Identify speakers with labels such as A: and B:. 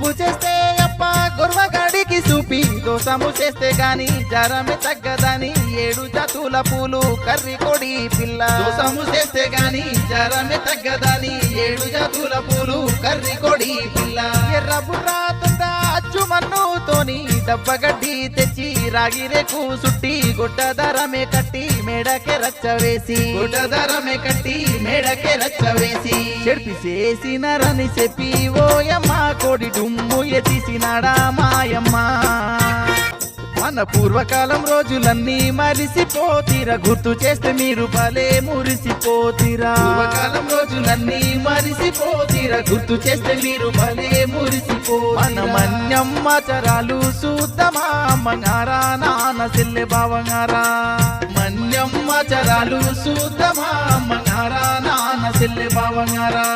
A: ఉప్పు చేస్తే అప్ప గొర్వగాడికి చూపి దోసము చేస్తే గాని జరమే తగ్గదని ఏడు జాతుల పూలు కర్రీ కొడి పిల్ల. దోసము చేస్తే గాని జ్వరమే తగ్గదని ఏడు జాతుల పూలు కర్రీ కొడి పిల్ల. ఎర్ర బుర్రా డబ్బగడ్డి తెచ్చి రాగి రేకు సుట్టి గుడ్డ దరమే కట్టి మేడకే రచ్చ వేసి గుడ్డ దరమే కట్టి మేడకే రచ్చ వేసి. చెడిపి చేసినారని చెప్పి ఓయమ్మ కోడి డుమ్ము ఎత్తిసినాడా మాయమ్మ. మన పూర్వకాలం రోజులన్నీ మరిసిపోతీరా. గుర్తు చేస్తే మీరు భలే మురిసిపోతీరా. పూర్వకాలం రోజులన్నీ మరిసిపోతీరా. గుర్తు చేస్తే మీరు భలే మురిసిపో మన మన్యమ్మ చరాలు సూద్దమా అమ్మగారా నాన్న సెల్లె బావగారా. మన్యమ్మ చరాలు సూద్దమా అమ్మగారా నాన్న సెల్లె బావగారా.